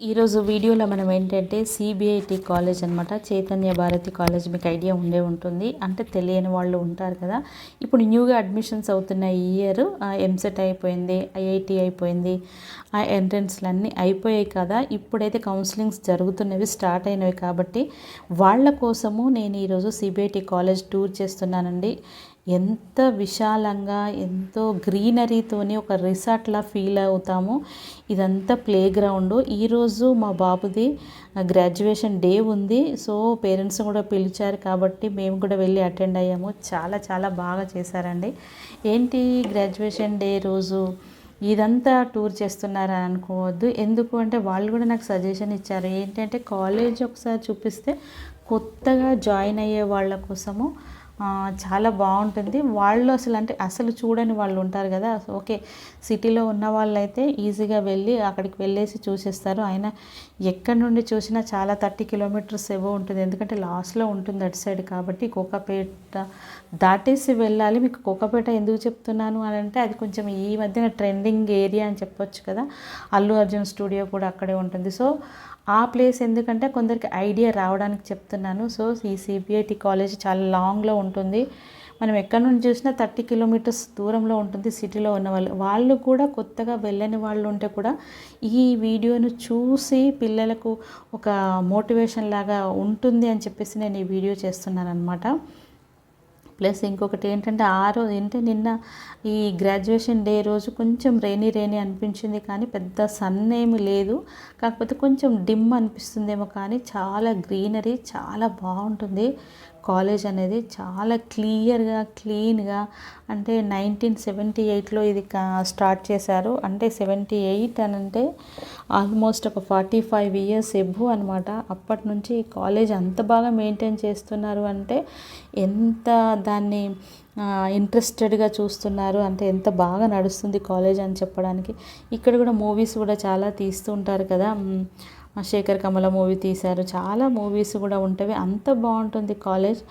ఈరోజు వీడియోలో మనం ఏంటంటే సిబిఐటి కాలేజ్ అనమాట చైతన్య భారతి కాలేజ్ మీకు ఐడియా ఉండే ఉంటుంది. అంటే తెలియని వాళ్ళు ఉంటారు కదా. ఇప్పుడు న్యూగా అడ్మిషన్స్ అవుతున్న ఈ ఇయర్. ఎంసెట్ అయిపోయింది ఐఐటి అయిపోయింది ఆ ఎంట్రన్స్లు అన్నీ అయిపోయాయి కదా. ఇప్పుడైతే కౌన్సిలింగ్స్ జరుగుతున్నవి స్టార్ట్ అయినవి కాబట్టి వాళ్ళ కోసము నేను ఈరోజు సిబిఐటి కాలేజ్ టూర్ చేస్తున్నానండి. ఎంత విశాలంగా ఎంతో గ్రీనరీతోని ఒక రిసార్ట్లా ఫీల్ అవుతాము ఇదంతా ప్లే గ్రౌండ్ ఈరోజు మా బాబుది గ్రాడ్యుయేషన్ డే ఉంది. సో పేరెంట్స్ కూడా పిలిచారు కాబట్టి మేము కూడా వెళ్ళి అటెండ్ అయ్యాము. చాలా చాలా బాగా చేశారండి. ఏంటి గ్రాడ్యుయేషన్ డే రోజు? ఇదంతా టూర్ చేస్తున్నారా అనుకోవద్దు. ఎందుకు అంటే వాళ్ళు కూడా నాకు సజెషన్ ఇచ్చారు. ఏంటంటే కాలేజ్ ఒకసారి చూపిస్తే కొత్తగా జాయిన్ అయ్యే వాళ్ళ కోసము చాలా బాగుంటుంది. వాళ్ళు అసలు అంటే అసలు చూడని వాళ్ళు ఉంటారు కదా. ఓకే సిటీలో ఉన్న వాళ్ళైతే ఈజీగా వెళ్ళి అక్కడికి వెళ్ళేసి చూసేస్తారు. అయినా ఎక్కడి నుండి చూసినా చాలా థర్టీ కిలోమీటర్స్ ఏవో ఉంటుంది. ఎందుకంటే లాస్ట్లో ఉంటుంది అటు సైడ్ కాబట్టి కోకాపేట దాటేసి వెళ్ళాలి. మీకు కోకాపేట ఎందుకు చెప్తున్నాను అని అంటే అది కొంచెం ఈ మధ్యన ట్రెండింగ్ ఏరియా అని చెప్పొచ్చు కదా. అల్లు అర్జున్ స్టూడియో కూడా అక్కడే ఉంటుంది. సో ఆ ప్లేస్ ఎందుకంటే కొందరికి ఐడియా రావడానికి చెప్తున్నాను. సో ఈ సిబిఐటి కాలేజ్ చాలా లాంగ్లో ఉంటుంది. మనం ఎక్కడి నుంచి చూసినా థర్టీ కిలోమీటర్స్ దూరంలో ఉంటుంది సిటీలో ఉన్న వాళ్ళు. వాళ్ళు కూడా కొత్తగా వెళ్ళని వాళ్ళు ఉంటే కూడా ఈ వీడియోను చూసి పిల్లలకు ఒక మోటివేషన్ లాగా ఉంటుంది అని చెప్పేసి నేను ఈ వీడియో చేస్తున్నాను అనమాట ప్లస్ ఇంకొకటి ఏంటంటే ఆ రోజు ఏంటంటే నిన్న ఈ గ్రాడ్యుయేషన్ డే రోజు కొంచెం రైనీ రైనీ అనిపించింది కానీ పెద్ద సన్ ఏమి లేదు. కాకపోతే కొంచెం డిమ్ అనిపిస్తుందేమో కానీ చాలా గ్రీనరీ చాలా బాగుంటుంది. కాలేజ్ అనేది చాలా క్లియర్గా క్లీన్గా అంటే నైన్టీన్ సెవెంటీ ఎయిట్లో ఇది స్టార్ట్ చేశారు. అంటే సెవెంటీ ఎయిట్ అని అంటే ఆల్మోస్ట్ ఒక ఫార్టీ ఫైవ్ ఇయర్స్ ఎబ్బు అనమాట అప్పటి నుంచి ఈ కాలేజ్ అంత బాగా మెయింటైన్ చేస్తున్నారు అంటే ఎంత దాన్ని ఇంట్రెస్టెడ్గా చూస్తున్నారు అంటే ఎంత బాగా నడుస్తుంది కాలేజ్ అని చెప్పడానికి. ఇక్కడ కూడా మూవీస్ కూడా చాలా తీస్తూ ఉంటారు కదా. శేఖర్ కమల మూవీ తీశారు. చాలా మూవీస్ కూడా ఉంటవి. అంత బాగుంటుంది కాలేజ్.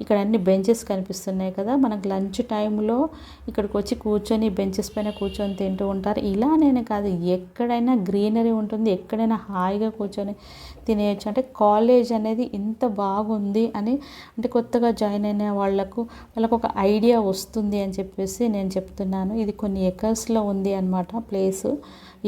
ఇక్కడ అన్ని బెంచెస్ కనిపిస్తున్నాయి కదా. మనకు లంచ్ టైంలో ఇక్కడికి వచ్చి కూర్చొని బెంచెస్ పైన కూర్చొని తింటూ ఉంటారు. ఇలా నేను కాదు ఎక్కడైనా గ్రీనరీ ఉంటుంది ఎక్కడైనా హాయిగా కూర్చొని తినేయచ్చు. అంటే కాలేజ్ అనేది ఇంత బాగుంది అని అంటే కొత్తగా జాయిన్ అయిన వాళ్ళకు వాళ్ళకు ఒక ఐడియా వస్తుంది అని చెప్పేసి నేను చెప్తున్నాను. ఇది కొన్ని ఎకర్స్లో ఉంది అనమాట ప్లేస్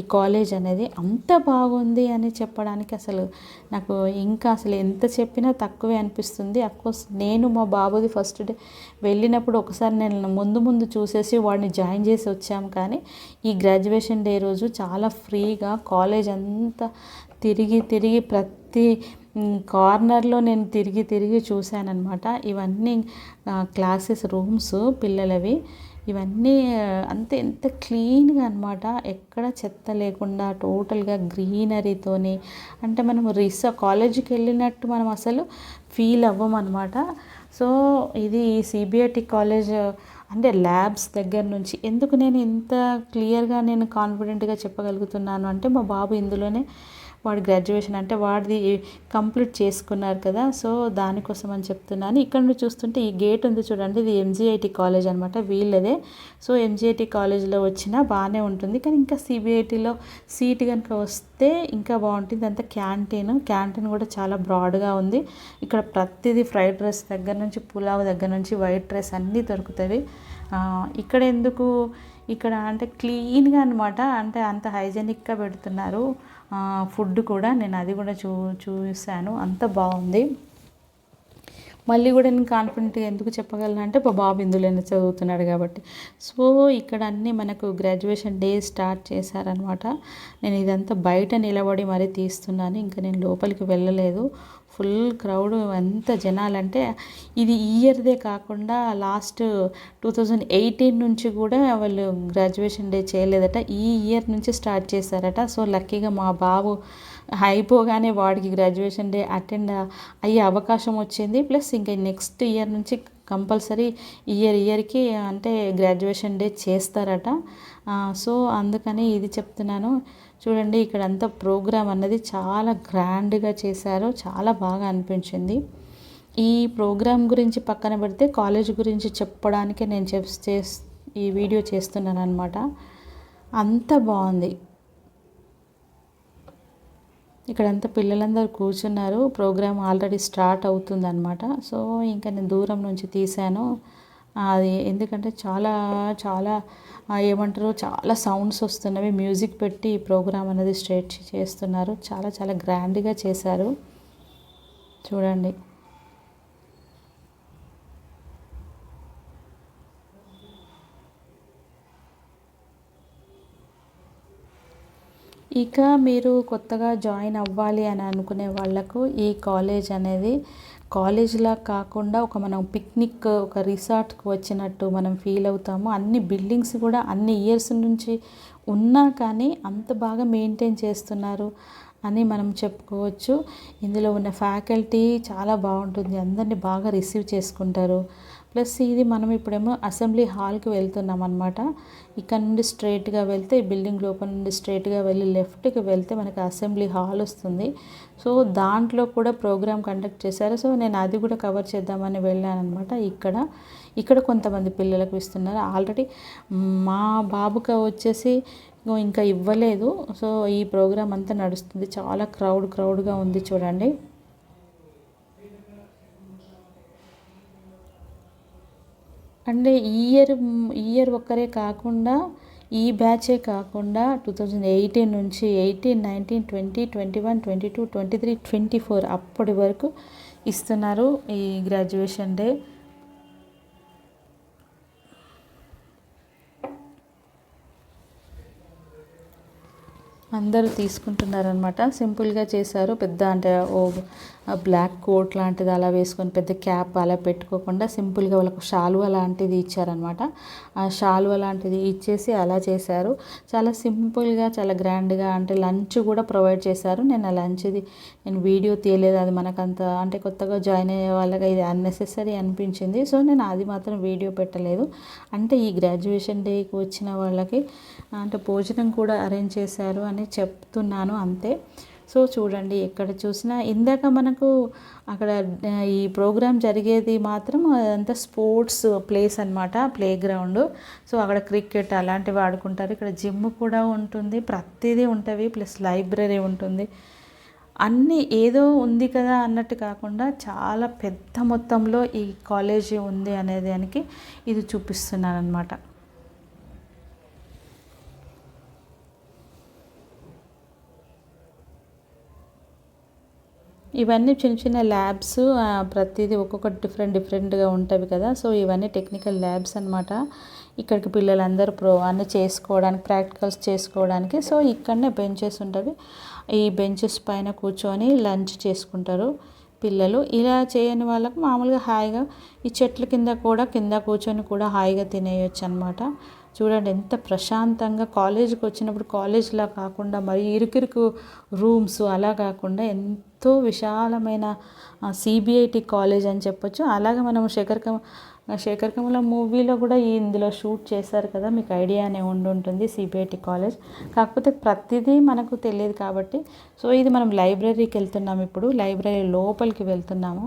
ఈ కాలేజ్ అనేది అంత బాగుంది అని చెప్పడానికి అసలు నాకు ఇంకా అసలు ఎంత చెప్పినా తక్కువే అనిపిస్తుంది. అఫ్కోర్స్ నేను మా బాబుది ఫస్ట్ డే వెళ్ళినప్పుడు ఒకసారి నేను ముందు ముందు చూసేసి వాడిని జాయిన్ చేసి వచ్చాము కానీ ఈ గ్రాడ్యుయేషన్ డే రోజు చాలా ఫ్రీగా కాలేజ్ అంతా తిరిగి తిరిగి ప్రతి కార్నర్లో నేను తిరిగి తిరిగి చూశానమాట ఇవన్నీ క్లాసెస్ రూమ్స్ పిల్లలవి ఇవన్నీ అంతే ఎంత క్లీన్గా అనమాట ఎక్కడ చెత్త లేకుండా టోటల్గా గ్రీనరీతోని అంటే మనం రిసా కాలేజీకి వెళ్ళినట్టు మనం అసలు ఫీల్ అవ్వమన్నమాట. అనమాట సో ఇది సిబిఐటి కాలేజ్ అంటే ల్యాబ్స్ దగ్గర నుంచి ఎందుకు నేను ఇంత క్లియర్గా నేను కాన్ఫిడెంట్గా చెప్పగలుగుతున్నాను? అంటే మా బాబు ఇందులోనే వాడి గ్రాడ్యుయేషన్ అంటే వాడిది కంప్లీట్ చేసుకున్నారు కదా సో దానికోసం అని చెప్తున్నాను. ఇక్కడ నుండి చూస్తుంటే ఈ గేట్ ఉంది చూడండి ఇది ఎంజీఐటి కాలేజ్ అనమాట వీళ్ళదే. సో ఎంజీఐటి కాలేజ్లో వచ్చినా బాగానే ఉంటుంది కానీ ఇంకా సిబిఐటిలో సీట్ కనుక వస్తే ఇంకా బాగుంటుంది. అంతా క్యాంటీన్ క్యాంటీన్ కూడా చాలా బ్రాడ్గా ఉంది. ఇక్కడ ప్రతిదీ ఫ్రైడ్ రైస్ దగ్గర నుంచి పులావ్ దగ్గర నుంచి వైట్ రైస్ అన్నీ దొరుకుతాయి. ఇక్కడ ఎందుకు ఇక్కడ అంటే క్లీన్గా అనమాట అంటే అంత హైజెనిక్గా పెడుతున్నారు. ఫుడ్ కూడా నేను అది కూడా చూ చూశాను అంత బాగుంది. మళ్ళీ కూడా నేను కాన్ఫిడెంట్గా ఎందుకు చెప్పగలను అంటే మా బాబు ఇందులోనే చదువుతున్నాడు కాబట్టి. సో ఇక్కడ అన్నీ మనకు గ్రాడ్యుయేషన్ డే స్టార్ట్ చేశారనమాట. నేను ఇదంతా బయట నిలబడి మరీ తీస్తున్నాను. ఇంకా నేను లోపలికి వెళ్ళలేదు. ఫుల్ క్రౌడ్ ఎంత జనాలంటే ఇది ఇయర్దే కాకుండా లాస్ట్ టూ థౌజండ్ ఎయిటీన్ నుంచి కూడా వాళ్ళు గ్రాడ్యుయేషన్ డే చేయలేదట. ఈ ఇయర్ నుంచి స్టార్ట్ చేశారట. సో లక్కీగా మా బాబు అయిపోగానే వాడికి గ్రాడ్యుయేషన్ డే అటెండ్ అయ్యే అవకాశం వచ్చింది. ప్లస్ ఇంకా నెక్స్ట్ ఇయర్ నుంచి కంపల్సరీ ఇయర్ ఇయర్కి అంటే గ్రాడ్యుయేషన్ డే చేస్తారట. సో అందుకని ఇది చెప్తున్నాను. చూడండి ఇక్కడ అంతా ప్రోగ్రామ్ అన్నది చాలా గ్రాండ్గా చేశారు. చాలా బాగా అనిపించింది. ఈ ప్రోగ్రామ్ గురించి పక్కన పెడితే కాలేజ్ గురించి చెప్పడానికే నేను చెప్ చేస్ ఈ వీడియో చేస్తున్నాను అనమాట అంత బాగుంది. ఇక్కడంతా పిల్లలందరూ కూర్చున్నారు. ప్రోగ్రామ్ ఆల్రెడీ స్టార్ట్ అవుతుందన్నమాట. సో ఇంకా నేను దూరం నుంచి తీశాను. అది ఎందుకంటే చాలా చాలా ఏమంటారు చాలా సౌండ్స్ వస్తున్నవి. మ్యూజిక్ పెట్టి ఈ ప్రోగ్రామ్ అనేది స్ట్రేట్ చేస్తున్నారు. చాలా చాలా గ్రాండ్గా చేశారు. చూడండి. ఇక మీరు కొత్తగా జాయిన్ అవ్వాలి అని అనుకునే వాళ్ళకు ఈ కాలేజ్ అనేది కాలేజ్లా కాకుండా ఒక మనం పిక్నిక్ ఒక రిసార్ట్కి వచ్చినట్టు మనం ఫీల్ అవుతాము. అన్ని బిల్డింగ్స్ కూడా అన్ని ఇయర్స్ నుంచి ఉన్నా కానీ అంత బాగా మెయింటైన్ చేస్తున్నారు. అని మనం చెప్పుకోవచ్చు. ఇందులో ఉన్న ఫ్యాకల్టీ చాలా బాగుంటుంది. అందరినీ బాగా రిసీవ్ చేసుకుంటారు. ప్లస్ ఇది మనం ఇప్పుడేమో అసెంబ్లీ హాల్కి వెళ్తున్నాం అనమాట ఇక్కడ నుండి స్ట్రైట్గా వెళ్తే ఈ బిల్డింగ్ లోపల నుండి స్ట్రైట్గా వెళ్ళి లెఫ్ట్కి వెళ్తే మనకి అసెంబ్లీ హాల్ వస్తుంది. సో దాంట్లో కూడా ప్రోగ్రామ్ కండక్ట్ చేశారు. సో నేను అది కూడా కవర్ చేద్దామని వెళ్ళాను అనమాట ఇక్కడ. ఇక్కడ కొంతమంది పిల్లలకు ఇస్తున్నారు. ఆల్రెడీ మా బాబుకి వచ్చేసి ఇంకా ఇవ్వలేదు. సో ఈ ప్రోగ్రామ్ అంతా నడుస్తుంది. చాలా క్రౌడ్ క్రౌడ్గా ఉంది చూడండి. అంటే ఈ ఇయర్ ఈ ఇయర్ ఒక్కరే కాకుండా ఈ బ్యాచే కాకుండా టూ థౌజండ్ ఎయిటీన్ నుంచి eighteen nineteen twenty twenty one twenty two twenty three twenty four అప్పటి వరకు ఇస్తున్నారు ఈ గ్రాడ్యుయేషన్ డే అందరూ తీసుకుంటున్నారనమాట సింపుల్గా చేశారు. పెద్ద అంటే ఓ బ్లాక్ కోట్ లాంటిది అలా వేసుకొని పెద్ద క్యాప్ అలా పెట్టుకోకుండా సింపుల్గా వాళ్ళకు షాలువ లాంటిది ఇచ్చారనమాట. ఆ షాల్వా లాంటిది ఇచ్చేసి అలా చేశారు. చాలా సింపుల్గా చాలా గ్రాండ్గా అంటే లంచ్ కూడా ప్రొవైడ్ చేశారు. నేను ఆ లంచ్ది నేను వీడియో తీయలేదు అది మనకంత అంటే కొత్తగా జాయిన్ అయ్యే వాళ్ళకి ఇది అన్నెసెసరీ అనిపించింది. సో నేను అది మాత్రం వీడియో పెట్టలేదు. అంటే ఈ గ్రాడ్యుయేషన్ డేకి వచ్చిన వాళ్ళకి అంటే భోజనం కూడా అరేంజ్ చేశారు అని చెప్తున్నాను అంతే. సో చూడండి ఎక్కడ చూసినా ఇందాక మనకు అక్కడ ఈ ప్రోగ్రాం జరిగేది మాత్రం అదంతా స్పోర్ట్స్ ప్లేస్ అనమాట ప్లే గ్రౌండ్ సో అక్కడ క్రికెట్ అలాంటివి ఆడుకుంటారు. ఇక్కడ జిమ్ కూడా ఉంటుంది ప్రతిదీ ఉంటుంది ప్లస్ లైబ్రరీ ఉంటుంది. అన్నీ ఏదో ఉంది కదా అన్నట్టు కాకుండా చాలా పెద్ద మొత్తంలో ఈ కాలేజీ ఉంది అనే దానికి ఇది చూపిస్తున్నాను అనమాట ఇవన్నీ చిన్న చిన్న ల్యాబ్స్ ప్రతిదీ ఒక్కొక్కటి డిఫరెంట్ డిఫరెంట్గా ఉంటుంది కదా. సో ఇవన్నీ టెక్నికల్ ల్యాబ్స్ అనమాట ఇక్కడికి పిల్లలందరూ ప్రో అన్నీ చేసుకోవడానికి ప్రాక్టికల్స్ చేసుకోవడానికి. సో ఇక్కడనే బెంచెస్ ఉంటుంది ఈ బెంచెస్ పైన కూర్చొని లంచ్ చేసుకుంటారు పిల్లలు. ఇలా చేయని వాళ్ళకు మామూలుగా హాయిగా ఈ చెట్ల కింద కూడా కింద కూర్చొని కూడా హాయిగా తినేయచ్చు అనమాట చూడండి ఎంత ప్రశాంతంగా కాలేజీకి వచ్చినప్పుడు కాలేజ్లా కాకుండా మరి ఇరుకిరుకు రూమ్స్ అలా కాకుండా ఎంతో విశాలమైన సిబిఐటి కాలేజ్ అని చెప్పొచ్చు. అలాగే మనం శేఖర్ శేఖర్కమల శేఖర్ కమల మూవీలో కూడా ఇందులో షూట్ చేశారు కదా మీకు ఐడియానే ఉండి ఉంటుంది సిబిఐటి కాలేజ్. కాకపోతే ప్రతిదీ మనకు తెలియదు కాబట్టి సో ఇది మనం లైబ్రరీకి వెళ్తున్నాము ఇప్పుడు లైబ్రరీ లోపలికి వెళ్తున్నాము.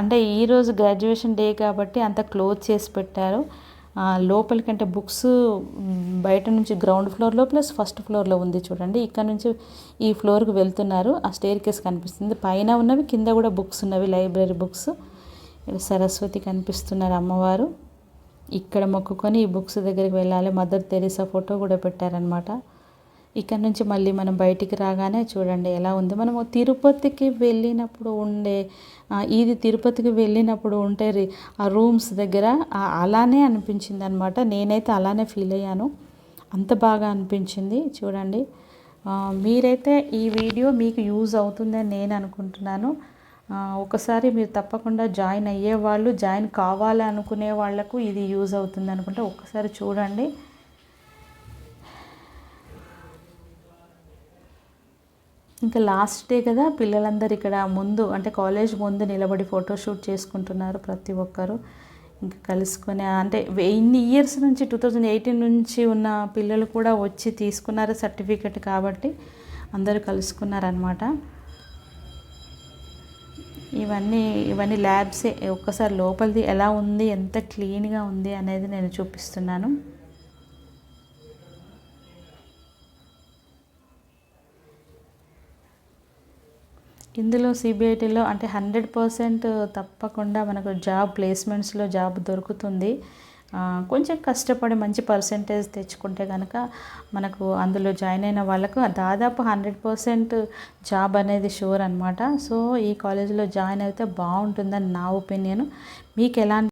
అంటే ఈరోజు గ్రాడ్యుయేషన్ డే కాబట్టి అంత క్లోజ్ చేసి పెట్టారు. లోపలికంటే బుక్స్ బయట నుంచి గ్రౌండ్ ఫ్లోర్లో ప్లస్ ఫస్ట్ ఫ్లోర్లో ఉంది చూడండి. ఇక్కడ నుంచి ఈ ఫ్లోర్కి వెళ్తున్నారు. ఆ స్టేర్ కేస్ కనిపిస్తుంది. పైన ఉన్నవి కింద కూడా బుక్స్ ఉన్నవి లైబ్రరీ బుక్స్. ఇక్కడ సరస్వతి కనిపిస్తున్నారు అమ్మవారు. ఇక్కడ మొక్కుకొని ఈ బుక్స్ దగ్గరికి వెళ్ళాలి. మదర్ తెరీసా ఫోటో కూడా పెట్టారనమాట ఇక్కడ నుంచి మళ్ళీ మనం బయటికి రాగానే చూడండి ఎలా ఉంది. మనము తిరుపతికి వెళ్ళినప్పుడు ఉండే ఇది తిరుపతికి వెళ్ళినప్పుడు ఉంటే ఆ రూమ్స్ దగ్గర అలానే అనిపించింది అనమాట నేనైతే అలానే ఫీల్ అయ్యాను. అంత బాగా అనిపించింది చూడండి. మీరైతే ఈ వీడియో మీకు యూజ్ అవుతుందని నేను అనుకుంటున్నాను. ఒకసారి మీరు తప్పకుండా జాయిన్ అయ్యే వాళ్ళు జాయిన్ కావాలి అనుకునే వాళ్ళకు ఇది యూజ్ అవుతుంది అనుకుంటే ఒకసారి చూడండి. ఇంకా లాస్ట్ డే కదా పిల్లలందరూ ఇక్కడ ముందు అంటే కాలేజ్ ముందు నిలబడి ఫోటోషూట్ చేసుకుంటున్నారు ప్రతి ఒక్కరు. ఇంకా కలుసుకొని అంటే ఇన్ని ఇయర్స్ నుంచి టూ థౌజండ్ ఎయిటీన్ నుంచి ఉన్న పిల్లలు కూడా వచ్చి తీసుకున్నారు సర్టిఫికెట్ కాబట్టి అందరూ కలుసుకున్నారనమాట ఇవన్నీ ఇవన్నీ ల్యాబ్సే ఒక్కసారి లోపలిది ఎలా ఉంది ఎంత క్లీన్గా ఉంది అనేది నేను చూపిస్తున్నాను. ఇందులో సిబిఐటీలో అంటే హండ్రెడ్ పర్సెంట్ తప్పకుండా మనకు జాబ్ ప్లేస్మెంట్స్లో జాబ్ దొరుకుతుంది. కొంచెం కష్టపడి మంచి పర్సెంటేజ్ తెచ్చుకుంటే కనుక మనకు అందులో జాయిన్ అయిన వాళ్ళకు దాదాపు హండ్రెడ్ పర్సెంట్ జాబ్ అనేది షూర్ అనమాట సో ఈ కాలేజీలో జాయిన్ అయితే బాగుంటుందని నా ఒపీనియన్. మీకు ఎలా